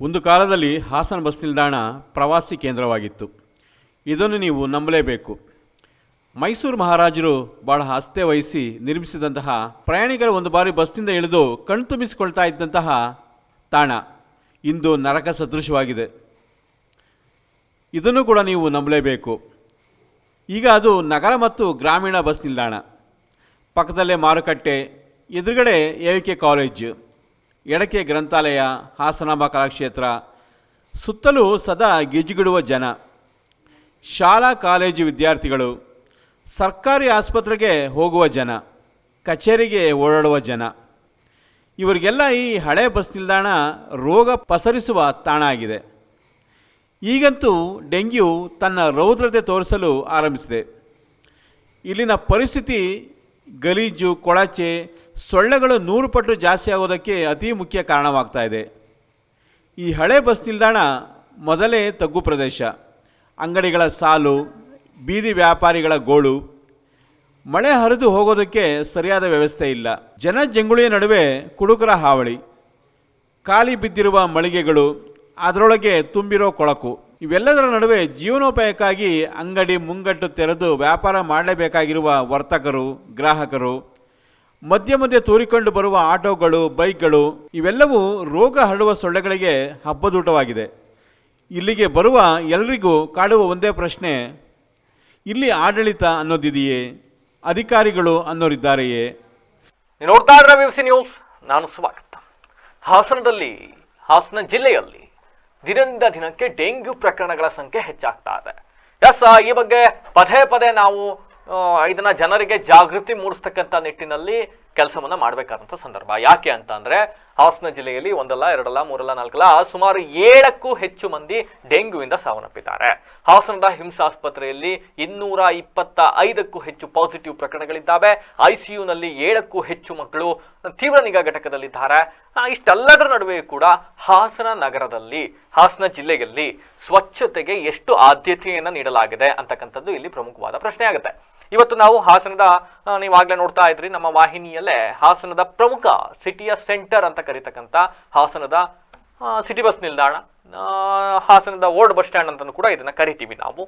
ಒಂದು ಕಾಲದಲ್ಲಿ ಹಾಸನ ಬಸ್ ನಿಲ್ದಾಣ ಪ್ರವಾಸಿ ಕೇಂದ್ರವಾಗಿತ್ತು. ಇದನ್ನು ನೀವು ನಂಬಲೇಬೇಕು. ಮೈಸೂರು ಮಹಾರಾಜರು ಬಹಳ ಆಸ್ಥೆ ವಹಿಸಿ ನಿರ್ಮಿಸಿದಂತಹ ಪ್ರಯಾಣಿಕರು ಒಂದು ಬಾರಿ ಬಸ್ನಿಂದ ಇಳಿದು ಕಣ್ತುಂಬಿಸಿಕೊಳ್ತಾ ಇದ್ದಂತಹ ತಾಣ. ಇಂದು ನರಕ ಸದೃಶವಾಗಿದೆ. ಇದನ್ನು ಕೂಡ ನೀವು ನಂಬಲೇಬೇಕು. ಈಗ ಅದು ನಗರ ಮತ್ತು ಗ್ರಾಮೀಣ ಬಸ್ ನಿಲ್ದಾಣ. ಪಕ್ಕದಲ್ಲೇ ಮಾರುಕಟ್ಟೆ, ಎದುರುಗಡೆ ಎ ಕೆ ಕಾಲೇಜ್. ಎಡಕ್ಕೆ ಗ್ರಂಥಾಲಯ, ಹಾಸನಾಂಬ ಕಲಾಕ್ಷೇತ್ರ, ಸುತ್ತಲೂ ಸದಾ ಗಿಜುಗಿಡುವ ಜನ. ಶಾಲಾ, ಕಾಲೇಜು ವಿದ್ಯಾರ್ಥಿಗಳು, ಸರ್ಕಾರಿ ಆಸ್ಪತ್ರೆಗೆ ಹೋಗುವ ಜನ, ಕಚೇರಿಗೆ ಓಡಾಡುವ ಜನ. ಇವರಿಗೆಲ್ಲ ಈ ಹಳೆ ಬಸ್ ನಿಲ್ದಾಣ ರೋಗ ಪಸರಿಸುವ ತಾಣ ಆಗಿದೆ ಈಗಂತೂ ಡೆಂಗ್ಯೂ ತನ್ನ ರೌದ್ರತೆ ತೋರಿಸಲು ಆರಂಭಿಸಿದೆ. ಇಲ್ಲಿನ ಪರಿಸ್ಥಿತಿ ಗಲೀಜು, ಕೊಳಚೆ, ಸೊಳ್ಳೆಗಳು ನೂರು ಪಟ್ಟು ಜಾಸ್ತಿ ಆಗೋದಕ್ಕೆ ಅತಿ ಮುಖ್ಯ ಕಾರಣವಾಗ್ತಾ ಇದೆ. ಈ ಹಳೆ ಬಸ್ ನಿಲ್ದಾಣ ಮೊದಲೇ ತಗ್ಗು ಪ್ರದೇಶ. ಅಂಗಡಿಗಳ ಸಾಲು, ಬೀದಿ ವ್ಯಾಪಾರಿಗಳ ಗೋಳು. ಮಳೆ ಹರಿದು ಹೋಗೋದಕ್ಕೆ ಸರಿಯಾದ ವ್ಯವಸ್ಥೆ ಇಲ್ಲ. ಜನ ಜಂಗುಳಿಯ ನಡುವೆ ಕುಡುಕರ ಹಾವಳಿ. ಖಾಲಿ ಬಿದ್ದಿರುವ ಮಳಿಗೆಗಳು, ಅದರೊಳಗೆ ತುಂಬಿರೋ ಕೊಳಕು. ಇವೆಲ್ಲದರ ನಡುವೆ ಜೀವನೋಪಾಯಕ್ಕಾಗಿ ಅಂಗಡಿ ಮುಂಗಟ್ಟು ತೆರೆದು ವ್ಯಾಪಾರ ಮಾಡಲೇಬೇಕಾಗಿರುವ ವರ್ತಕರು, ಗ್ರಾಹಕರು, ಮಧ್ಯ ಮಧ್ಯೆ ತೋರಿಕೊಂಡು ಬರುವ ಆಟೋಗಳು, ಬೈಕ್ಗಳು, ಇವೆಲ್ಲವೂ ರೋಗ ಹರಡುವ ಸೊಳ್ಳೆಗಳಿಗೆ ಹಬ್ಬದೂಟವಾಗಿದೆ. ಇಲ್ಲಿಗೆ ಬರುವ ಎಲ್ರಿಗೂ ಕಾಡುವ ಒಂದೇ ಪ್ರಶ್ನೆ, ಇಲ್ಲಿ ಆಡಳಿತ ಅನ್ನೋದಿದೆಯೇ? ಅಧಿಕಾರಿಗಳು ಅನ್ನೋರಿದ್ದಾರೆಯೇ? ನೋಡ್ತಾ ಇದ್ರೆ ನ್ಯೂಸ್ ನಾನು ಸ್ವಾಗತ ಹಾಸನದಲ್ಲಿ, ಹಾಸನ ಜಿಲ್ಲೆಯಲ್ಲಿ ದಿನದಿಂದ ದಿನಕ್ಕೆ ಡೆಂಗ್ಯೂ ಪ್ರಕರಣಗಳ ಸಂಖ್ಯೆ ಹೆಚ್ಚಾಗ್ತಾ ಇದೆ. ಎಸ್ ಈ ಬಗ್ಗೆ ಪದೇ ಪದೇ ನಾವು ಇದನ್ನ ಜನರಿಗೆ ಜಾಗೃತಿ ಮೂಡಿಸ್ತಕ್ಕಂಥ ನಿಟ್ಟಿನಲ್ಲಿ ಕೆಲಸವನ್ನ ಮಾಡಬೇಕಾದಂಥ ಸಂದರ್ಭ. ಯಾಕೆ ಅಂತ ಅಂದ್ರೆ ಹಾಸನ ಜಿಲ್ಲೆಯಲ್ಲಿ ಒಂದಲ್ಲ, ಎರಡಲ್ಲ, ಮೂರಲ್ಲ, ನಾಲ್ಕಲ್ಲ ಸುಮಾರು ಏಳಕ್ಕೂ ಹೆಚ್ಚು ಮಂದಿ ಡೆಂಗ್ಯೂವಿಂದ ಸಾವನ್ನಪ್ಪಿದ್ದಾರೆ. ಹಾಸನದ ಹಿಂಸಾ ಆಸ್ಪತ್ರೆಯಲ್ಲಿ ಇನ್ನೂರ ಇಪ್ಪತ್ತ ಐದಕ್ಕೂ ಹೆಚ್ಚು ಪಾಸಿಟಿವ್ ಪ್ರಕರಣಗಳಿದ್ದಾವೆ. ಐಸಿಯುನಲ್ಲಿ ಏಳಕ್ಕೂ ಹೆಚ್ಚು ಮಕ್ಕಳು ತೀವ್ರ ನಿಗಾ ಘಟಕದಲ್ಲಿದ್ದಾರೆ. ಇಷ್ಟೆಲ್ಲದರ ನಡುವೆಯೂ ಕೂಡ ಹಾಸನ ನಗರದಲ್ಲಿ, ಹಾಸನ ಜಿಲ್ಲೆಯಲ್ಲಿ ಸ್ವಚ್ಛತೆಗೆ ಎಷ್ಟು ಆದ್ಯತೆಯನ್ನು ನೀಡಲಾಗಿದೆ ಅಂತಕ್ಕಂಥದ್ದು ಇಲ್ಲಿ ಪ್ರಮುಖವಾದ ಪ್ರಶ್ನೆ ಆಗುತ್ತೆ ಇವತ್ತು ನಾವು ಹಾಸನದ ನೀವಾಗಲೇ ನೋಡ್ತಾ ಇದ್ರಿ, ನಮ್ಮ ವಾಹಿನಿಯಲ್ಲೇ ಹಾಸನದ ಪ್ರಮುಖ ಸಿಟಿಯ ಸೆಂಟರ್ ಅಂತ ಕರೀತಕ್ಕಂಥ ಹಾಸನದ ಸಿಟಿ ಬಸ್ ನಿಲ್ದಾಣ ಹಾಸನದ ಓಲ್ಡ್ ಬಸ್ ಸ್ಟ್ಯಾಂಡ್ ಅಂತಲೂ ಕೂಡ ಇದನ್ನು ಕರಿತೀವಿ ನಾವು.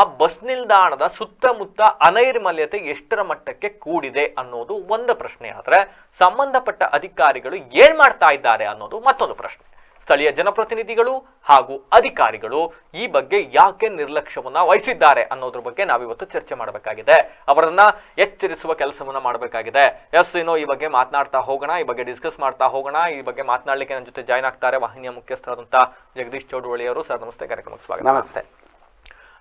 ಆ ಬಸ್ ನಿಲ್ದಾಣದ ಸುತ್ತಮುತ್ತ ಅನೈರ್ಮಲ್ಯತೆ ಎಷ್ಟರ ಮಟ್ಟಕ್ಕೆ ಕೂಡಿದೆ ಅನ್ನೋದು ಒಂದು ಪ್ರಶ್ನೆ ಆದರೆ, ಸಂಬಂಧಪಟ್ಟ ಅಧಿಕಾರಿಗಳು ಏನ್ ಮಾಡ್ತಾ ಇದ್ದಾರೆ ಅನ್ನೋದು ಮತ್ತೊಂದು ಪ್ರಶ್ನೆ. ಸ್ಥಳೀಯ ಜನಪ್ರತಿನಿಧಿಗಳು ಹಾಗೂ ಅಧಿಕಾರಿಗಳು ಈ ಬಗ್ಗೆ ಯಾಕೆ ನಿರ್ಲಕ್ಷ್ಯವನ್ನ ವಹಿಸಿದ್ದಾರೆ ಅನ್ನೋದ್ರ ಬಗ್ಗೆ ನಾವಿವತ್ತು ಚರ್ಚೆ ಮಾಡಬೇಕಾಗಿದೆ. ಅವರನ್ನ ಎಚ್ಚರಿಸುವ ಕೆಲಸವನ್ನ ಮಾಡಬೇಕಾಗಿದೆ. ಎಸ್ ಏನೋ ಈ ಬಗ್ಗೆ ಮಾತನಾಡ್ತಾ ಹೋಗೋಣ, ಈ ಬಗ್ಗೆ ಡಿಸ್ಕಸ್ ಮಾಡ್ತಾ ಹೋಗೋಣ, ಈ ಬಗ್ಗೆ ಮಾತನಾಡಲಿಕ್ಕೆ ನನ್ನ ಜೊತೆ ಜಾಯ್ನ್ ಆಗ್ತಾರೆ ವಾಹಿನಿಯ ಮುಖ್ಯಸ್ಥರಾದಂತಹ ಜಗದೀಶ್ ಚೌಡವಳ್ಳಿ ಸರ್, ನಮಸ್ತೆ. ಕಾರ್ಯಕ್ರಮಕ್ಕೆ ಸ್ವಾಗತ. ನಮಸ್ತೆ.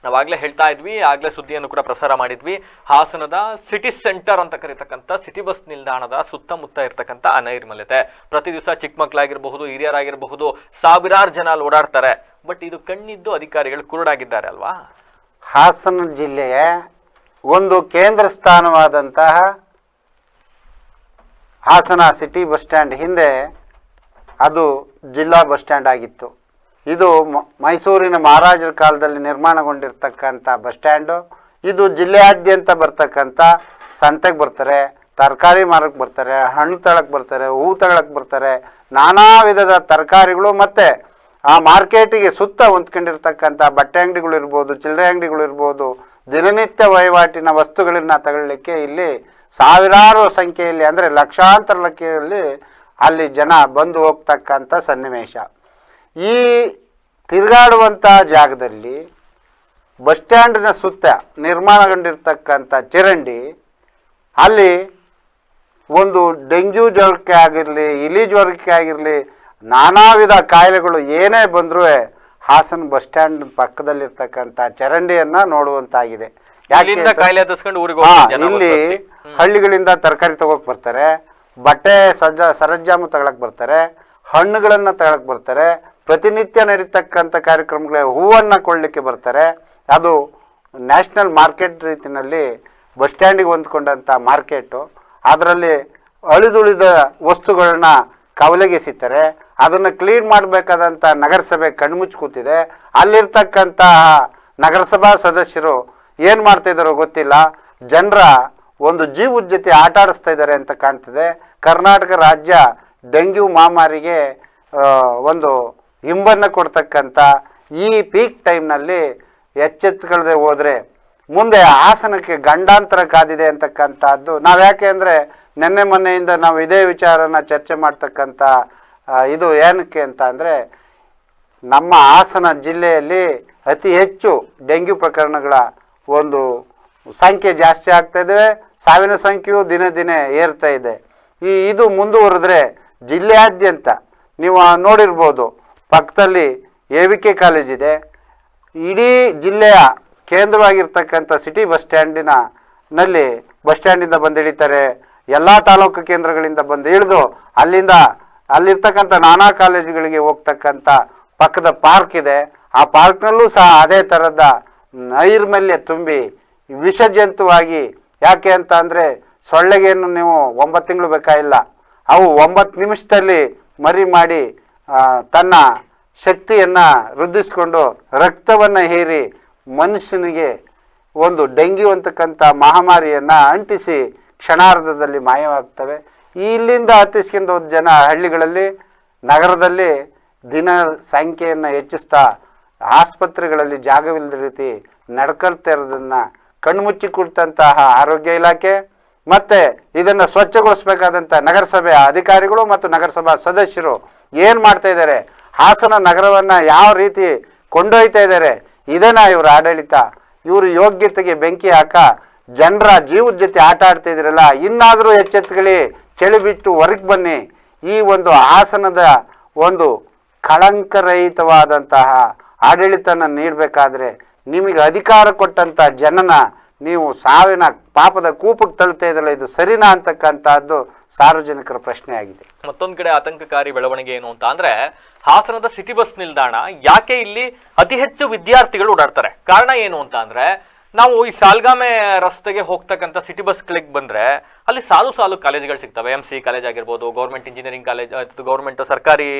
ನಾವಾಗ್ಲೇ ಹೇಳ್ತಾ ಇದ್ವಿ, ಆಗ್ಲೇ ಸುದ್ದಿಯನ್ನು ಕೂಡ ಪ್ರಸಾರ ಮಾಡಿದ್ವಿ. ಹಾಸನದ ಸಿಟಿ ಸೆಂಟರ್ ಅಂತ ಕರೀತಕ್ಕಂಥ ಸಿಟಿ ಬಸ್ ನಿಲ್ದಾಣದ ಸುತ್ತಮುತ್ತ ಇರತಕ್ಕಂಥ ಅನೈರ್ಮಲ್ಯತೆ ಪ್ರತಿ ದಿವಸ ಚಿಕ್ಕ ಮಕ್ಕಳಾಗಿರಬಹುದು ಹಿರಿಯರಾಗಿರಬಹುದು, ಸಾವಿರಾರು ಜನ ಅಲ್ಲಿ ಓಡಾಡ್ತಾರೆ. ಬಟ್ ಇದು ಕಣ್ಣಿದ್ದು ಅಧಿಕಾರಿಗಳು ಕುರುಡಾಗಿದ್ದಾರೆ ಅಲ್ವಾ? ಹಾಸನ ಜಿಲ್ಲೆಯ ಒಂದು ಕೇಂದ್ರ ಸ್ಥಾನವಾದಂತಹ ಹಾಸನ ಸಿಟಿ ಬಸ್ ಸ್ಟ್ಯಾಂಡ್ ಹಿಂದೆ ಅದು ಜಿಲ್ಲಾ ಬಸ್ ಸ್ಟ್ಯಾಂಡ್ ಆಗಿತ್ತು. ಇದು ಮೈಸೂರಿನ ಮಹಾರಾಜರ ಕಾಲದಲ್ಲಿ ನಿರ್ಮಾಣಗೊಂಡಿರ್ತಕ್ಕಂಥ ಬಸ್ ಸ್ಟ್ಯಾಂಡು, ಇದು ಜಿಲ್ಲೆಯಾದ್ಯಂತ ಬರ್ತಕ್ಕಂಥ ಸಂತೆಗೆ ಬರ್ತಾರೆ, ತರಕಾರಿ ಮಾರಕ್ಕೆ ಬರ್ತಾರೆ, ಹಣ್ಣು ತಳಕ್ಕೆ ಬರ್ತಾರೆ, ಹೂ ತಗೊಳಕ್ಕೆ ಬರ್ತಾರೆ, ನಾನಾ ವಿಧದ ತರಕಾರಿಗಳು ಮತ್ತು ಆ ಮಾರ್ಕೆಟಿಗೆ ಸುತ್ತ ಹೊಂದ್ಕೊಂಡಿರ್ತಕ್ಕಂಥ ಬಟ್ಟೆ ಅಂಗಡಿಗಳು ಇರ್ಬೋದು, ಚಿಲ್ಲರೆ ಅಂಗಡಿಗಳು ಇರ್ಬೋದು, ದಿನನಿತ್ಯ ವಹಿವಾಟಿನ ವಸ್ತುಗಳನ್ನ ತಗೊಳ್ಳಿಕ್ಕೆ ಇಲ್ಲಿ ಸಾವಿರಾರು ಸಂಖ್ಯೆಯಲ್ಲಿ, ಅಂದರೆ ಲಕ್ಷಾಂತರ ಲಕ್ಷೆಯಲ್ಲಿ ಅಲ್ಲಿ ಜನ ಬಂದು ಹೋಗ್ತಕ್ಕಂಥ ಸನ್ನಿವೇಶ. ಈ ತಿರುಗಾಡುವಂಥ ಜಾಗದಲ್ಲಿ ಬಸ್ ಸ್ಟ್ಯಾಂಡಿನ ಸುತ್ತ ನಿರ್ಮಾಣಗೊಂಡಿರ್ತಕ್ಕಂಥ ಚರಂಡಿ ಅಲ್ಲಿ ಒಂದು ಡೆಂಗ್ಯೂ ಜ್ವರಕ್ಕೆ ಆಗಿರಲಿ ಇಲಿ ಜ್ವರಕ್ಕೆ ಆಗಿರಲಿ ನಾನಾ ವಿಧ ಕಾಯಿಲೆಗಳು ಏನೇ ಬಂದರೂ ಹಾಸನ ಬಸ್ ಸ್ಟ್ಯಾಂಡ್ ಪಕ್ಕದಲ್ಲಿರ್ತಕ್ಕಂಥ ಚರಂಡಿಯನ್ನು ನೋಡುವಂತಾಗಿದೆ. ಯಾಕೆ ಕಾಯಿಲೆ ಹತ್ತಿಸ್ಕೊಂಡು ಊರಿಗೆ ಇಲ್ಲಿ ಹಳ್ಳಿಗಳಿಂದ ತರಕಾರಿ ತಗೋಕೆ ಬರ್ತಾರೆ ಬಟ್ಟೆ ಸಜ್ಜ ಸರಜ್ಜಾಮು ತಗೊಳಕ್ ಬರ್ತಾರೆ ಹಣ್ಣುಗಳನ್ನು ತಗೊಳಕ್ ಬರ್ತಾರೆ ಪ್ರತಿನಿತ್ಯ ನಡೀತಕ್ಕಂಥ ಕಾರ್ಯಕ್ರಮಗಳ ಹೂವನ್ನು ಕೊಡಲಿಕ್ಕೆ ಬರ್ತಾರೆ. ಅದು ನ್ಯಾಷನಲ್ ಮಾರ್ಕೆಟ್ ರೀತಿಯಲ್ಲಿ ಬಸ್ ಸ್ಟ್ಯಾಂಡಿಗೆ ಹೊಂದ್ಕೊಂಡಂಥ ಮಾರ್ಕೆಟು. ಅದರಲ್ಲಿ ಅಳಿದುಳಿದ ವಸ್ತುಗಳನ್ನ ಕವಲೆಗೆಸಿತಾರೆ ಅದನ್ನು ಕ್ಲೀನ್ ಮಾಡಬೇಕಾದಂಥ ನಗರಸಭೆ ಕಣ್ಮುಚ್ಚಿ ಕೂತಿದೆ ಅಲ್ಲಿರ್ತಕ್ಕಂತಹ ನಗರಸಭಾ ಸದಸ್ಯರು ಏನು ಮಾಡ್ತಾ ಇದ್ದಾರೋ ಗೊತ್ತಿಲ್ಲ. ಜನರ ಒಂದು ಜೀವೋಜ್ಜತೆ ಆಟ ಆಡಿಸ್ತಾ ಇದ್ದಾರೆ ಅಂತ ಕಾಣ್ತಿದೆ. ಕರ್ನಾಟಕ ರಾಜ್ಯ ಡೆಂಗ್ಯೂ ಮಹಾಮಾರಿಗೆ ಒಂದು ಹಿಂಬನ್ನು ಕೊಡ್ತಕ್ಕಂಥ ಈ ಪೀಕ್ ಟೈಮ್ನಲ್ಲಿ ಎಚ್ಚೆತ್ತುಗಳದೆ ಹೋದರೆ ಮುಂದೆ ಆಸನಕ್ಕೆ ಗಂಡಾಂತರ ಕಾದಿದೆ ಅಂತಕ್ಕಂಥದ್ದು. ನಾವು ಯಾಕೆ ಅಂದರೆ ನಿನ್ನೆ ಮೊನ್ನೆಯಿಂದ ನಾವು ಇದೇ ವಿಚಾರನ ಚರ್ಚೆ ಮಾಡ್ತಕ್ಕಂಥ ಇದು ಏನಕ್ಕೆ ಅಂತ ಅಂದರೆ ನಮ್ಮ ಹಾಸನ ಜಿಲ್ಲೆಯಲ್ಲಿ ಅತಿ ಹೆಚ್ಚು ಡೆಂಗ್ಯೂ ಪ್ರಕರಣಗಳ ಒಂದು ಸಂಖ್ಯೆ ಜಾಸ್ತಿ ಆಗ್ತಾ ಇದೆ. ಸಾವಿನ ಸಂಖ್ಯೆಯು ದಿನೇ ದಿನೇ ಏರ್ತಾ ಇದೆ. ಈ, ಇದು ಮುಂದುವರೆದ್ರೆ ಜಿಲ್ಲೆಯಾದ್ಯಂತ ನೀವು ನೋಡಿರ್ಬೋದು ಪಕ್ಕದಲ್ಲಿ ಎ ವಿ ಕೆ ಕಾಲೇಜ್ ಇದೆ. ಇಡೀ ಜಿಲ್ಲೆಯ ಕೇಂದ್ರವಾಗಿರ್ತಕ್ಕಂಥ ಸಿಟಿ ಬಸ್ ಸ್ಟ್ಯಾಂಡಿನ ನಲ್ಲಿ ಬಸ್ ಸ್ಟ್ಯಾಂಡಿಂದ ಬಂದು ಇಳಿತಾರೆ ಎಲ್ಲ ತಾಲೂಕು ಕೇಂದ್ರಗಳಿಂದ ಬಂದು ಇಳಿದು ಅಲ್ಲಿಂದ ಅಲ್ಲಿರ್ತಕ್ಕಂಥ ನಾನಾ ಕಾಲೇಜುಗಳಿಗೆ ಹೋಗ್ತಕ್ಕಂಥ ಪಕ್ಕದ ಪಾರ್ಕ್ ಇದೆ. ಆ ಪಾರ್ಕ್ನಲ್ಲೂ ಸಹ ಅದೇ ಥರದ ನೈರ್ಮಲ್ಯ ತುಂಬಿ ವಿಷಜಂತುವಾಗಿ ಯಾಕೆ ಅಂತ ಅಂದರೆ ಸೊಳ್ಳೆಗೇನು ನೀವು ಒಂಬತ್ತು ತಿಂಗಳು ಬೇಕಾಗಿಲ್ಲ ಅವು ಒಂಬತ್ತು ನಿಮಿಷದಲ್ಲಿ ಮರಿ ಮಾಡಿ ತನ್ನ ಶಕ್ತಿಯನ್ನು ವೃದ್ಧಿಸ್ಕೊಂಡು ರಕ್ತವನ್ನು ಹೀರಿ ಮನುಷ್ಯನಿಗೆ ಒಂದು ಡೆಂಗ್ಯೂ ಅಂತಕ್ಕಂಥ ಮಹಾಮಾರಿಯನ್ನು ಅಂಟಿಸಿ ಕ್ಷಣಾರ್ಧದಲ್ಲಿ ಮಾಯವಾಗ್ತವೆ. ಇಲ್ಲಿಂದ ಹತ್ತಿಸ್ಕೊಂಡು ಜನ ಹಳ್ಳಿಗಳಲ್ಲಿ, ನಗರದಲ್ಲಿ ದಿನ ಸಂಖ್ಯೆಯನ್ನು ಹೆಚ್ಚಿಸ್ತಾ ಆಸ್ಪತ್ರೆಗಳಲ್ಲಿ ಜಾಗವಿಲ್ಲದ ರೀತಿ ನಡ್ಕೊಳ್ತಾ ಇರೋದನ್ನು ಕಣ್ಮುಚ್ಚಿ ಕೊಡ್ತಂತಹ ಆರೋಗ್ಯ ಇಲಾಖೆ ಮತ್ತೆ ಇದನ್ನು ಸ್ವಚ್ಛಗೊಳಿಸಬೇಕಾದಂಥ ನಗರಸಭೆಯ ಅಧಿಕಾರಿಗಳು ಮತ್ತು ನಗರಸಭಾ ಸದಸ್ಯರು ಏನು ಮಾಡ್ತಾ ಇದ್ದಾರೆ? ಹಾಸನ ನಗರವನ್ನು ಯಾವ ರೀತಿ ಕೊಂಡೊಯ್ತಾ ಇದ್ದಾರೆ? ಇದನ್ನ ಇವರ ಆಡಳಿತ, ಇವರು ಯೋಗ್ಯತೆಗೆ ಬೆಂಕಿ ಹಾಕ ಜನರ ಜೀವದ ಜೊತೆ ಆಟ ಆಡ್ತಾ ಇನ್ನಾದರೂ ಎಚ್ಚೆತ್ತುಗಳಿ ಚಳಿ ಬಿಟ್ಟು ಹೊರಗೆ ಬನ್ನಿ. ಈ ಒಂದು ಹಾಸನದ ಒಂದು ಕಳಂಕರಹಿತವಾದಂತಹ ಆಡಳಿತನ ನೀಡಬೇಕಾದ್ರೆ ನಿಮಗೆ ಅಧಿಕಾರ ಕೊಟ್ಟಂಥ ಜನನ ನೀವು ಸಾವಿನ ಪಾಪದ ಕೂಪಕ್ಕೆ ತಳ್ತಾ ಇದು ಸರಿನಾ ಅಂತಕ್ಕಂಥದ್ದು ಸಾರ್ವಜನಿಕರ ಪ್ರಶ್ನೆ ಆಗಿದೆ ಮತ್ತೊಂದ್ ಕಡೆ ಆತಂಕಕಾರಿ ಬೆಳವಣಿಗೆ ಏನು ಅಂತ ಅಂದ್ರೆ, ಹಾಸನದ ಸಿಟಿ ಬಸ್ ನಿಲ್ದಾಣ ಯಾಕೆ ಇಲ್ಲಿ ಅತಿ ಹೆಚ್ಚು ವಿದ್ಯಾರ್ಥಿಗಳು ಓಡಾಡ್ತಾರೆ? ಕಾರಣ ಏನು ಅಂತ ಅಂದ್ರೆ, ನಾವು ಈ ಸಾಲ್ಗಾಮೆ ರಸ್ತೆಗೆ ಹೋಗ್ತಕ್ಕಂಥ ಸಿಟಿ ಬಸ್ಗಳಿಗೆ ಬಂದ್ರೆ, ಅಲ್ಲಿ ಸಾಲು ಸಾಲು ಕಾಲೇಜ್ಗಳು ಸಿಗ್ತವೆ. ಎಂ ಸಿ ಕಾಲೇಜ್ ಆಗಿರ್ಬೋದು ಗೌರ್ಮೆಂಟ್ ಇಂಜಿನಿಯರಿಂಗ್ ಕಾಲೇಜ್ ಗೌರ್ಮೆಂಟ್ ಸರ್ಕಾರಿ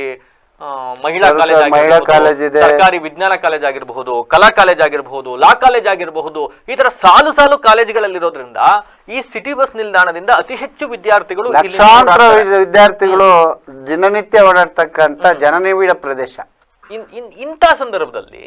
ಮಹಿಳಾ ಕಾಲೇಜ್ ಮಹಿಳಾ ಕಾಲೇಜ್ ಇದೆ. ಸರ್ಕಾರಿ ವಿಜ್ಞಾನ ಕಾಲೇಜ್ ಆಗಿರಬಹುದು ಕಲಾ ಕಾಲೇಜ್ ಆಗಿರಬಹುದು ಲಾ ಕಾಲೇಜ್ ಆಗಿರಬಹುದು ಈ ತರ ಸಾಲು ಸಾಲು ಕಾಲೇಜ್ಗಳಲ್ಲಿರೋದ್ರಿಂದ ಈ ಸಿಟಿ ಬಸ್ ನಿಲ್ದಾಣದಿಂದ ಅತಿ ಹೆಚ್ಚು ವಿದ್ಯಾರ್ಥಿಗಳು ಲಕ್ಷಾಂತರ ವಿದ್ಯಾರ್ಥಿಗಳು ದಿನನಿತ್ಯ ಓಡಾಡ್ತಕ್ಕಂತ ಜನನಿಬಿಡ ಪ್ರದೇಶ. ಇಂಥ ಸಂದರ್ಭದಲ್ಲಿ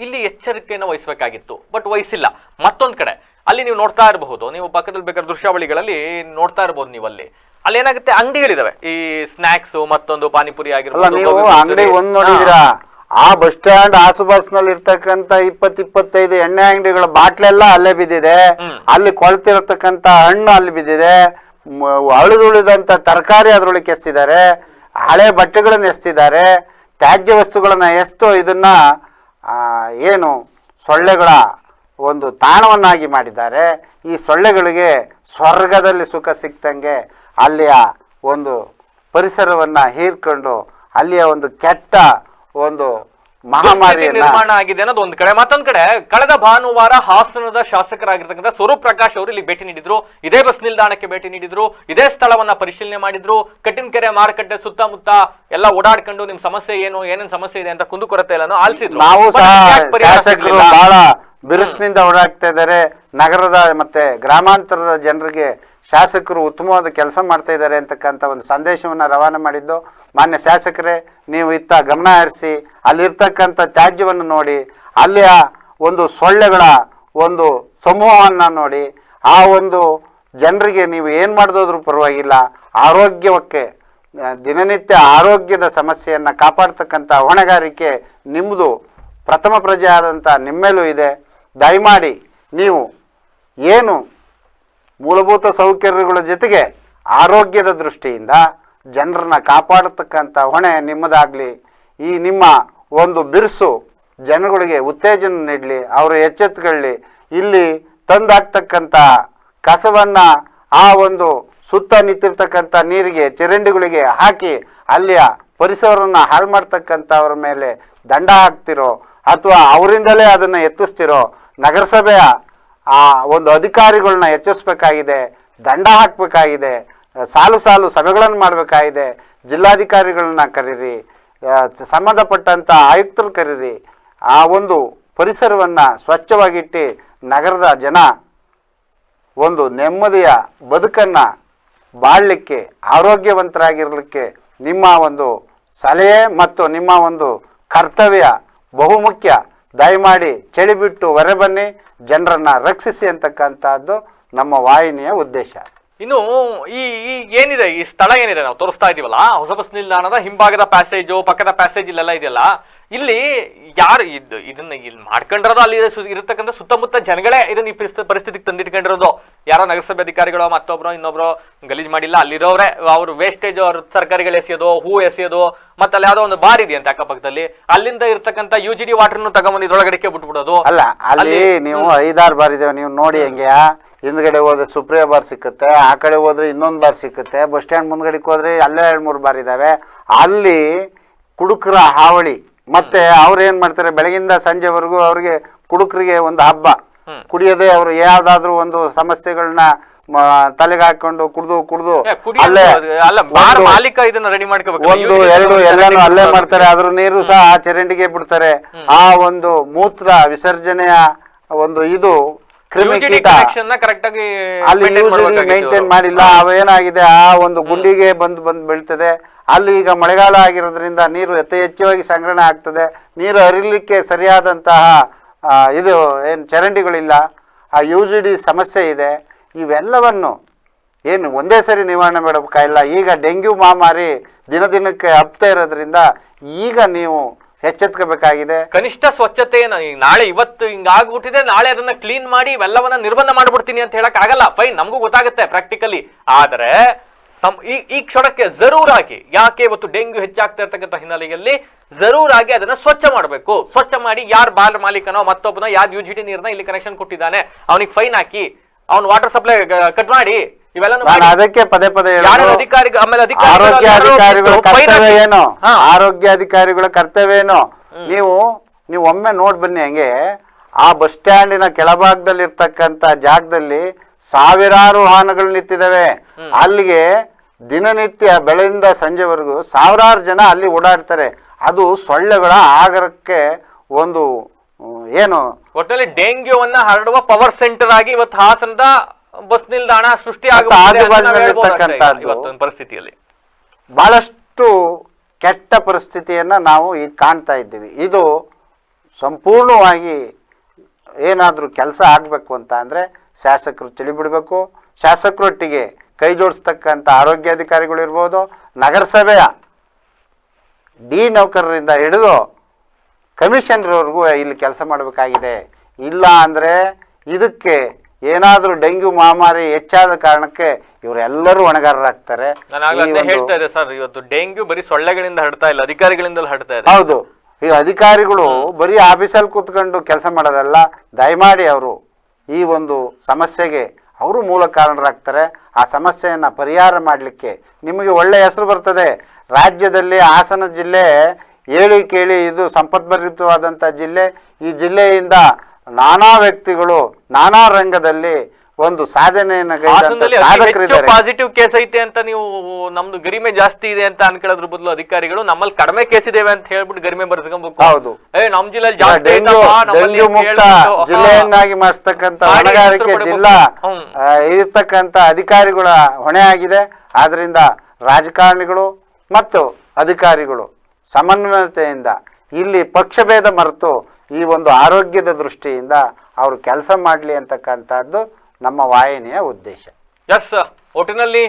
ಇಲ್ಲಿ ಎಚ್ಚರಿಕೆಯನ್ನು ವಹಿಸಬೇಕಾಗಿತ್ತು ಬಟ್ ವಹಿಸಿಲ್ಲ. ಮತ್ತೊಂದ್ ಕಡೆ ಅಲ್ಲಿ ನೀವು ನೋಡ್ತಾ ಇರಬಹುದು ನೀವು ಪಕ್ಕದಲ್ಲಿ ಬೇಕಾದ ದೃಶ್ಯಾವಳಿಗಳಲ್ಲಿ ನೋಡ್ತಾ ಇರಬಹುದು ನೀವು ಅಲ್ಲಿ ಅಲ್ಲಿ ಏನಾಗುತ್ತೆ ಅಂಗಡಿಗಳಿದಾವೆ. ಈ ಸ್ನಾಕ್ಸ್ ಮತ್ತೊಂದು ಪಾನಿಪುರಿ ಅಲ್ಲ ನೀವು ಅಂಗಡಿ. ಒಂದ್ ನೋಡಿದಿರಾ ಆ ಬಸ್ ಸ್ಟ್ಯಾಂಡ್ ಆಸುಪಾಸಿನಲ್ಲಿ ಇರ್ತಕ್ಕಂತ ಇಪ್ಪತ್ ಇಪ್ಪತ್ತೈದು ಎಣ್ಣೆ ಅಂಗಡಿಗಳ ಬಾಟ್ಲೆಲ್ಲ ಅಲ್ಲೇ ಬಿದ್ದಿದೆ. ಅಲ್ಲಿ ಕೊಳ್ತಿರತಕ್ಕಂತ ಹಣ್ಣು ಅಲ್ಲಿ ಬಿದ್ದಿದೆ. ಅಳಿದುಳಿದಂತ ತರಕಾರಿ ಅದ್ರೊಳಗೆ ಎಸ್ತಿದ್ದಾರೆ ಹಳೆ ಬಟ್ಟೆಗಳನ್ನ ಎಸ್ತಿದ್ದಾರೆ. ತ್ಯಾಜ್ಯ ವಸ್ತುಗಳನ್ನ ಎಸ್ತು ಇದನ್ನ ಏನು ಸೊಳ್ಳೆಗಳ ಒಂದು ತಾಣವನ್ನಾಗಿ ಮಾಡಿದ್ದಾರೆ. ಈ ಸೊಳ್ಳೆಗಳಿಗೆ ಸ್ವರ್ಗದಲ್ಲಿ ಸುಖ ಸಿಕ್ತಂಗೆ ಅಲ್ಲಿಯ ಒಂದು ಪರಿಸರವನ್ನ ಹೀರ್ಕೊಂಡು ಅಲ್ಲಿಯ ಒಂದು ಕೆಟ್ಟ ಒಂದು ಮಹಾಮಾರಿ ನಿರ್ಮಾಣ ಆಗಿದೆ ಅನ್ನೋದು ಒಂದ್ ಕಡೆ. ಮತ್ತೊಂದ್ ಕಡೆ ಕಳೆದ ಭಾನುವಾರ ಹಾಸನದ ಶಾಸಕರಾಗಿರ್ತಕ್ಕಂಥ ಸ್ವರೂಪ್ ಪ್ರಕಾಶ್ ಅವರು ಇಲ್ಲಿ ಭೇಟಿ ನೀಡಿದ್ರು. ಇದೇ ಬಸ್ ನಿಲ್ದಾಣಕ್ಕೆ ಭೇಟಿ ನೀಡಿದ್ರು. ಇದೇ ಸ್ಥಳವನ್ನ ಪರಿಶೀಲನೆ ಮಾಡಿದ್ರು. ಕಟ್ಟಿನಕೆರೆ ಮಾರುಕಟ್ಟೆ ಸುತ್ತಮುತ್ತ ಎಲ್ಲ ಓಡಾಡ್ಕೊಂಡು ನಿಮ್ ಸಮಸ್ಯೆ ಏನು ಏನೇನ್ ಸಮಸ್ಯೆ ಇದೆ ಅಂತ ಕುಂದುಕೊರತೆ ಇಲ್ಲ ಆಲಿಸಿದ್ರು. ನಾವು ಬಿರುಸಿನಿಂದ ಓಡಾಡ್ತಾ ಇದ್ದಾರೆ. ನಗರದ ಮತ್ತೆ ಗ್ರಾಮಾಂತರದ ಜನರಿಗೆ ಶಾಸಕರು ಉತ್ತಮವಾದ ಕೆಲಸ ಮಾಡ್ತಾ ಇದ್ದಾರೆ ಅಂತಕ್ಕಂಥ ಒಂದು ಸಂದೇಶವನ್ನು ರವಾನೆ ಮಾಡಿದ್ದು. ಮಾನ್ಯ ಶಾಸಕರೇ, ನೀವು ಇತ್ತ ಗಮನ ಹರಿಸಿ, ಅಲ್ಲಿರ್ತಕ್ಕಂಥ ತ್ಯಾಜ್ಯವನ್ನು ನೋಡಿ, ಅಲ್ಲಿಯ ಒಂದು ಸೊಳ್ಳೆಗಳ ಒಂದು ಸಮೂಹವನ್ನು ನೋಡಿ, ಆ ಒಂದು ಜನರಿಗೆ ನೀವು ಏನು ಮಾಡಿದೋದ್ರೂ ಪರವಾಗಿಲ್ಲ. ಆರೋಗ್ಯಕ್ಕೆ, ದಿನನಿತ್ಯ ಆರೋಗ್ಯದ ಸಮಸ್ಯೆಯನ್ನು ಕಾಪಾಡ್ತಕ್ಕಂಥ ಹೊಣೆಗಾರಿಕೆ ನಿಮ್ಮದು ಪ್ರಥಮ ಪ್ರಜೆ ಆದಂಥ ನಿಮ್ಮೇಲೂ ಇದೆ. ದಯಮಾಡಿ ನೀವು ಏನು ಮೂಲಭೂತ ಸೌಕರ್ಯಗಳ ಜೊತೆಗೆ ಆರೋಗ್ಯದ ದೃಷ್ಟಿಯಿಂದ ಜನರನ್ನು ಕಾಪಾಡತಕ್ಕಂಥ ಹೊಣೆ ನಿಮ್ಮದಾಗಲಿ, ಈ ನಿಮ್ಮ ಒಂದು ಬಿರುಸು ಜನಗಳಿಗೆ ಉತ್ತೇಜನ ನೀಡಲಿ, ಅವರು ಎಚ್ಚೆತ್ತುಕೊಳ್ಳಿ ಇಲ್ಲಿ ತಂದಾಗ್ತಕ್ಕಂಥ ಕಸವನ್ನು ಆ ಒಂದು ಸುತ್ತ ನಿಂತಿರ್ತಕ್ಕಂಥ ನೀರಿಗೆ, ಚರಂಡಿಗಳಿಗೆ ಹಾಕಿ ಅಲ್ಲಿಯ ಪರಿಸರವನ್ನು ಹಾಳು ಮಾಡ್ತಕ್ಕಂಥವ್ರ ಮೇಲೆ ದಂಡ ಹಾಕ್ತಿರೋ ಅಥವಾ ಅವರಿಂದಲೇ ಅದನ್ನು ಎತ್ತಿಸ್ತಿರೋ ನಗರಸಭೆಯ ಆ ಒಂದು ಅಧಿಕಾರಿಗಳನ್ನ ಎಚ್ಚರಿಸ್ಬೇಕಾಗಿದೆ, ದಂಡ ಹಾಕಬೇಕಾಗಿದೆ ಸಾಲು ಸಾಲು ಸಭೆಗಳನ್ನು ಮಾಡಬೇಕಾಗಿದೆ, ಜಿಲ್ಲಾಧಿಕಾರಿಗಳನ್ನ ಕರೀರಿ ಸಂಬಂಧಪಟ್ಟಂಥ ಆಯುಕ್ತರು ಕರೀರಿ. ಆ ಒಂದು ಪರಿಸರವನ್ನು ಸ್ವಚ್ಛವಾಗಿಟ್ಟು ನಗರದ ಜನ ಒಂದು ನೆಮ್ಮದಿಯ ಬದುಕನ್ನು ಬಾಳಲಿಕ್ಕೆ, ಆರೋಗ್ಯವಂತರಾಗಿರಲಿಕ್ಕೆ ನಿಮ್ಮ ಒಂದು ಸಲಹೆ ಮತ್ತು ನಿಮ್ಮ ಒಂದು ಕರ್ತವ್ಯ ಬಹುಮುಖ್ಯ. ದಯಮಾಡಿ ಚಳಿ ಬಿಟ್ಟು ಹೊರ ಬನ್ನಿ, ಜನರನ್ನ ರಕ್ಷಿಸಿ ಅಂತಕ್ಕಂಥದ್ದು ನಮ್ಮ ವಾಹಿನಿಯ ಉದ್ದೇಶ. ಇನ್ನು ಈ ಈ ಏನಿದೆ, ಈ ಸ್ಥಳ ಏನಿದೆ ನಾವು ತೋರಿಸ್ತಾ ಇದೀವಲ್ಲ? ಹೊಸ ಬಸ್ ನಿಲ್ದಾಣದ ಹಿಂಭಾಗದ ಪ್ಯಾಸೇಜು ಪಕ್ಕದ ಪ್ಯಾಸೇಜ್ ಇಲ್ಲೆಲ್ಲ ಇದೆಯಲ್ಲ? ಇಲ್ಲಿ ಯಾರು ಇದು ಇದನ್ನ ಇಲ್ಲಿ ಮಾಡ್ಕೊಂಡಿರೋದು ಅಲ್ಲಿ ಇರತಕ್ಕಂಥ ಸುತ್ತಮುತ್ತ ಜನಗಳೇ ಇದನ್ನ ಈ ಪರಿಸ್ಥಿತಿ ಪರಿಸ್ಥಿತಿಗೆ ತಂದಿಟ್ಕೊಂಡಿರೋದು. ಯಾರೋ ನಗರಸಭೆ ಅಧಿಕಾರಿಗಳು ಮತ್ತೊಬ್ರು ಇನ್ನೊಬ್ರು ಗಲೀಜ್ ಮಾಡಿಲ್ಲ. ಅಲ್ಲಿರೋರೆ ಅವ್ರು ವೇಸ್ಟೇಜ್ ಅವ್ರ ತರಕಾರಿಗಳು ಎಸೆಯೋದು ಹೂ ಎಸೆಯೋದು ಮತ್ತೆ ಅಲ್ಲಿ ಯಾವ್ದೋ ಒಂದು ಬಾರ್ ಇದೆಯಂತೆ ಅಕ್ಕಪಕ್ಕದಲ್ಲಿ. ಅಲ್ಲಿಂದ ಇರ್ತಕ್ಕಂಥ ಯು ಜಿ ಡಿ ವಾಟರ್ನು ತಗೊಂಬಂದು ಇದ್ರೊಳಗಡೆಗೆ ಬಿಟ್ಬಿಡೋದು. ಅಲ್ಲ ಅಲ್ಲಿ ನೀವು ಐದಾರು ಬಾರ್ ಇದಾವೆ ನೀವು ನೋಡಿ ಹೆಂಗೆ ಹಿಂದ್ಗಡೆ ಹೋದ್ರೆ ಸುಪ್ರಿಯ ಬಾರ್ ಸಿಕ್ಕುತ್ತೆ ಆ ಕಡೆ ಹೋದ್ರೆ ಇನ್ನೊಂದು ಬಾರ್ ಸಿಕ್ಕುತ್ತೆ ಬಸ್ ಸ್ಟ್ಯಾಂಡ್ ಮುಂದ್ಗಡೆ ಹೋದ್ರೆ ಅಲ್ಲೇ ಎರಡು ಮೂರು ಬಾರ್ ಇದಾವೆ. ಅಲ್ಲಿ ಕುಡುಕರ ಹಾವಳಿ ಮತ್ತೆ ಅವ್ರು ಏನ್ ಮಾಡ್ತಾರೆ ಬೆಳಗಿಂದ ಸಂಜೆವರೆಗೂ ಅವ್ರಿಗೆ ಕುಡುಕರಿಗೆ ಒಂದು ಹಬ್ಬ. ಕುಡಿಯೋದೇ ಅವರು ಯಾವ್ದಾದ್ರು ಒಂದು ಸಮಸ್ಯೆಗಳನ್ನ ತಲೆಗೆ ಹಾಕೊಂಡು ಕುಡಿದು ಕುಡಿದು ಅಲ್ಲೇ ಮಾಲೀಕ ಇದನ್ನ ರೆಡಿ ಮಾಡ್ಕೋಬೇಕು. ಒಂದು ಎರಡು ಎಲ್ಲಾನು ಅಲ್ಲೇ ಮಾಡ್ತಾರೆ ಅದ್ರ ನೀರು ಸಹ ಆ ಚರಂಡಿಗೆ ಬಿಡ್ತಾರೆ. ಆ ಒಂದು ಮೂತ್ರ ವಿಸರ್ಜನೆಯ ಒಂದು ಇದು ಕರೆಕ್ಟ್ ಆಗಿ ಅಲ್ಲಿ ಮೇಂಟೈನ್. ಮಾಡಿಲ್ಲ. ಅವೇನಾಗಿದೆ ಆ ಒಂದು ಗುಂಡಿಗೆ ಬಂದು ಬಂದು ಬೀಳ್ತದೆ. ಅಲ್ಲಿ ಈಗ ಮಳೆಗಾಲ ಆಗಿರೋದ್ರಿಂದ ನೀರು ಯಥೇಚ್ಛವಾಗಿ ಸಂಗ್ರಹಣೆ ಆಗ್ತದೆ. ನೀರು ಹರಿಲಿಕ್ಕೆ ಸರಿಯಾದಂತಹ ಇದು ಏನು ಚರಂಡಿಗಳಿಲ್ಲ. ಆ ಯು ಜಿ ಡಿ ಸಮಸ್ಯೆ ಇದೆ. ಇವೆಲ್ಲವನ್ನು ಏನು ಒಂದೇ ಸರಿ ನಿವಾರಣೆ ಮಾಡಬೇಕಾಗಿಲ್ಲ ಈಗ ಡೆಂಗ್ಯೂ ಮಹಾಮಾರಿ ದಿನ ದಿನಕ್ಕೆ ಹಬ್ತಾ ಇರೋದ್ರಿಂದ ಈಗ ನೀವು ಎಚ್ಚೆತ್ಕೋಬೇಕಾಗಿದೆ. ಕನಿಷ್ಠ ಸ್ವಚ್ಛತೆ ನಾಳೆ ಇವತ್ತು ಹಿಂಗಾಗ್ಬಿಟ್ಟಿದೆ, ನಾಳೆ ಅದನ್ನ ಕ್ಲೀನ್ ಮಾಡಿ ಇವೆಲ್ಲವನ್ನ ನಿರ್ಬಂಧ ಮಾಡ್ಬಿಡ್ತೀನಿ ಅಂತ ಹೇಳಕ್ ಆಗಲ್ಲ. ಫೈನ್ ನಮಗೂ ಗೊತ್ತಾಗುತ್ತೆ ಪ್ರಾಕ್ಟಿಕಲಿ ಆದ್ರೆ ಈ ಕ್ಷಣಕ್ಕೆ ಕ್ಷಣಕ್ಕೆ ಆಗಿ ಯಾಕೆ ಇವತ್ತು ಡೆಂಗ್ಯೂ ಹೆಚ್ಚಾಗ್ತಾ ಇರ್ತಕ್ಕಂಥ ಹಿನ್ನೆಲೆಯಲ್ಲಿ ಜರೂರಾಗಿ ಅದನ್ನ ಸ್ವಚ್ಛ ಮಾಡಬೇಕು. ಸ್ವಚ್ಛ ಮಾಡಿ ಯಾರ್ ಬಾಲ್ ಮಾಲೀಕನೋ ಮತ್ತೊಬ್ಬನೋ ಯಾರು ಯು ಜಿ ಟಿ ನೀರ್ನ ಇಲ್ಲಿ ಕನೆಕ್ಷನ್ ಕೊಟ್ಟಿದ್ದಾನೆ, ಅವನಿಗೆ ಫೈನ್ ಹಾಕಿ, ಅವ್ನು ವಾಟರ್ ಸಪ್ಲೈ ಕಟ್ ಮಾಡಿ ಇವೆಲ್ಲ ನಾನು ಅದಕ್ಕೆ ಪದೇ ಪದೇ ಅಧಿಕಾರಿ ಆಮೇಲೆ ಆರೋಗ್ಯ ಅಧಿಕಾರಿಗಳ ಕರ್ತವ್ಯ ಏನು. ಆರೋಗ್ಯ ಅಧಿಕಾರಿಗಳ ಕರ್ತವ್ಯ ಏನು? ನೀವು ನೀವು ಒಮ್ಮೆ ನೋಡ್ ಬನ್ನಿ ಹಂಗೆ ಆ ಬಸ್ ಸ್ಟ್ಯಾಂಡಿನ ಕೆಳಭಾಗದಲ್ಲಿ ಇರ್ತಕ್ಕಂತ ಜಾಗದಲ್ಲಿ ಸಾವಿರಾರು ವಾಹನಗಳು ನಿಂತಿದ್ದಾವೆ. ಅಲ್ಲಿಗೆ ದಿನನಿತ್ಯ ಬೆಳೆಯಿಂದ ಸಂಜೆವರೆಗೂ ಸಾವಿರಾರು ಜನ ಅಲ್ಲಿ ಓಡಾಡ್ತಾರೆ. ಅದು ಸೊಳ್ಳೆಗಳ ಆಗರಕ್ಕೆ ಒಂದು ಏನು? ಒಟ್ಟಲ್ಲಿ ಡೆಂಗ್ಯೂವನ್ನ ಹರಡುವ ಪವರ್ ಸೆಂಟರ್ ಆಗಿ ಇವತ್ತು ಹಾಸನದ ಬಸ್ ನಿಲ್ದಾಣ ಸೃಷ್ಟಿ ಇವತ್ತಿನ ಪರಿಸ್ಥಿತಿಯಲ್ಲಿ. ಬಹಳಷ್ಟು ಕೆಟ್ಟ ಪರಿಸ್ಥಿತಿಯನ್ನು ನಾವು ಈಗ ಕಾಣ್ತಾ ಇದ್ದೀವಿ. ಇದು ಸಂಪೂರ್ಣವಾಗಿ ಏನಾದರೂ ಕೆಲಸ ಆಗಬೇಕು ಅಂತ ಅಂದರೆ ಶಾಸಕರು ತಿಳಿಬಿಡಬೇಕು ಶಾಸಕರೊಟ್ಟಿಗೆ ಕೈ ಜೋಡಿಸ್ತಕ್ಕಂಥ ಆರೋಗ್ಯಾಧಿಕಾರಿಗಳು ಇರ್ಬೋದು ನಗರಸಭೆಯ ಡಿ ನೌಕರರಿಂದ ಹಿಡಿದು ಕಮಿಷನರ್ವರೆಗೂ ಇಲ್ಲಿ ಕೆಲಸ ಮಾಡಬೇಕಾಗಿದೆ. ಇಲ್ಲ ಅಂದರೆ ಇದಕ್ಕೆ ಏನಾದರೂ ಡೆಂಗ್ಯೂ ಮಹಾಮಾರಿ ಹೆಚ್ಚಾದ ಕಾರಣಕ್ಕೆ ಇವರೆಲ್ಲರೂ ಹೇಳ್ತಾ ಸರ್ ಇವತ್ತು ಡೆಂಗ್ಯೂ ಬರೀ ಸೊಳ್ಳೆಗಳಿಂದ ಹರಡ್ತಾ ಇಲ್ಲ ಅಧಿಕಾರಿಗಳಿಂದ ಹರಡ್ತಾ ಇದೆ. ಹೌದು ಈ ಅಧಿಕಾರಿಗಳು ಬರೀ ಆಫೀಸಲ್ಲಿ ಕೂತ್ಕೊಂಡು ಕೆಲಸ ಮಾಡೋದಲ್ಲ ದಯಮಾಡಿ ಅವರು ಈ ಒಂದು ಸಮಸ್ಯೆಗೆ ಅವರು ಮೂಲ ಕಾರಣರಾಗ್ತಾರೆ. ಆ ಸಮಸ್ಯೆಯನ್ನು ಪರಿಹಾರ ಮಾಡಲಿಕ್ಕೆ ನಿಮಗೆ ಒಳ್ಳೆಯ ಹೆಸರು ಬರ್ತದೆ. ರಾಜ್ಯದಲ್ಲಿ ಹಾಸನ ಜಿಲ್ಲೆ ಹೇಳಿ ಕೇಳಿ ಇದು ಸಂಪದ್ಭರಿತವಾದಂಥ ಜಿಲ್ಲೆ. ಈ ಜಿಲ್ಲೆಯಿಂದ ನಾನಾ ವ್ಯಕ್ತಿಗಳು ನಾನಾ ರಂಗದಲ್ಲಿ ಒಂದು ಸಾಧನೆಯನ್ನು ಪಾಸಿಟಿವ್ ಕೇಸ್ ಐತೆ ಅಂತ ನೀವು ನಮ್ದು ಗರಿಮೆ ಜಾಸ್ತಿ ಇದೆ ಅಂತ ಅನ್ಕೊಳ್ಳೋದ್ರ ಬದಲು ಅಧಿಕಾರಿಗಳು ನಮ್ಮಲ್ಲಿ ಕಡಿಮೆ ಕೇಸ್ ಇದೇವೆ ಅಂತ ಹೇಳ್ಬಿಟ್ಟು ಗರಿಮೆ ಬರ್ಸ್ಕೊಬೇಕು. ಹೌದು. ಏ ನಮ್ ಜಿಲ್ಲೆಯಲ್ಲಿ ಮುಕ್ತ ಜಿಲ್ಲೆಯನ್ನಾಗಿ ಮಾಡಿಸ್ತಕ್ಕಂತ ಮಾಡಿ ಹೊಣೆಗಾರಿಕೆ ಜಿಲ್ಲಾ ಇರತಕ್ಕಂತ ಅಧಿಕಾರಿಗಳ ಹೊಣೆ ಆಗಿದೆ. ಆದ್ರಿಂದ ರಾಜಕಾರಣಿಗಳು ಮತ್ತು ಅಧಿಕಾರಿಗಳು ಸಮನ್ವಯತೆಯಿಂದ ಇಲ್ಲಿ ಪಕ್ಷಭೇದ ಮರೆತು ಈ ಒಂದು ಆರೋಗ್ಯದ ದೃಷ್ಟಿಯಿಂದ ಅವರು ಕೆಲಸ ಮಾಡಲಿ ಅಂತಕ್ಕಂಥದ್ದು ನಮ್ಮ ವಾಹಿನಿಯ ಉದ್ದೇಶ. ಎಸ್ ಒಟ್ಟಿನಲ್ಲಿ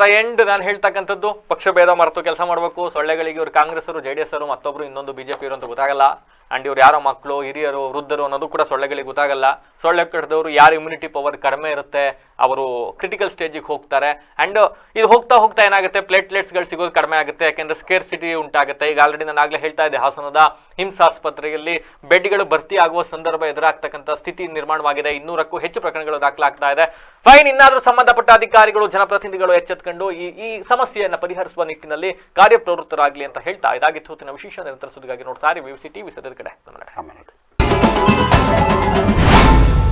ದ ಎಂಡ್ ನಾನು ಹೇಳ್ತಕ್ಕಂಥದ್ದು ಪಕ್ಷ ಭೇದ ಮರೆತು ಕೆಲಸ ಮಾಡಬೇಕು. ಸೊಳ್ಳೆಗಳಿಗೆ ಇವರು ಕಾಂಗ್ರೆಸ್ ಅವರು ಜೆ ಡಿ ಎಸ್ ಅವರು, ಮತ್ತೊಬ್ರು ಇನ್ನೊಂದು ಬಿಜೆಪಿ ಇವರು ಅಂತ ಗೊತ್ತಾಗಲ್ಲ. ಅಂಡ್ ಇವ್ರು ಯಾರೋ ಮಕ್ಕಳು ಹಿರಿಯರು, ವೃದ್ಧರು ಅನ್ನೋದು ಕೂಡ ಸೊಳ್ಳೆಗಳಿಗೆ ಗೊತ್ತಾಗಲ್ಲ. ಸೊಳ್ಳೆ ಕಟ್ಟದವರು ಯಾರು ಇಮ್ಯುನಿಟಿ ಪವರ್ ಕಡಿಮೆ ಇರುತ್ತೆ, ಅವರು ಕ್ರಿಟಿಕಲ್ ಸ್ಟೇಜಿಗೆ ಹೋಗ್ತಾರೆ. ಅಂಡ್ ಇದು ಹೋಗ್ತಾ ಹೋಗ್ತಾ ಏನಾಗುತ್ತೆ? ಪ್ಲೇಟ್ಲೆಟ್ಸ್ಗಳು ಸಿಗೋದು ಕಡಿಮೆ ಆಗುತ್ತೆ, ಯಾಕೆಂದ್ರೆ ಸ್ಕೇರ್ ಸಿಟಿ ಉಂಟಾಗುತ್ತೆ. ಈಗ ಆಲ್ರೆಡಿ ನಾನು ಆಗಲೇ ಹೇಳ್ತಾ ಇದ್ದೆ, ಹಾಸನದ ಹಿಮ್ಸ್ ಆಸ್ಪತ್ರೆಯಲ್ಲಿ ಬೆಡ್ಗಳು ಭರ್ತಿ ಆಗುವ ಸಂದರ್ಭ ಎದುರಾಗ್ತಕ್ಕಂಥ ಸ್ಥಿತಿ ನಿರ್ಮಾಣವಾಗಿದೆ. ಇನ್ನೂರಕ್ಕೂ ಹೆಚ್ಚು ಪ್ರಕರಣಗಳು ದಾಖಲಾಗ್ತಾ ಇದೆ. ಫೈನ್ ಇನ್ನಾದರೂ ಸಂಬಂಧಪಟ್ಟ ಅಧಿಕಾರಿಗಳು, ಜನಪ್ರತಿನಿಧಿಗಳು ಎಚ್ಚೆತ್ಕೊಂಡು ಈ ಈ ಸಮಸ್ಯೆಯನ್ನು ಪರಿಹರಿಸುವ ನಿಟ್ಟಿನಲ್ಲಿ ಕಾರ್ಯಪ್ರವೃತ್ತರಾಗಲಿ ಅಂತ ಹೇಳ್ತಾ ಇದಾಗಿತ್ತು. ವಿಶೇಷ ನಿರಂತರ ಸುದ್ದಿಗಾಗಿ ನೋಡ್ತಾರೆ ವಿಸಿ ಟಿವಿ ಸದ್ಯದ இருக்கடா நம்மளோட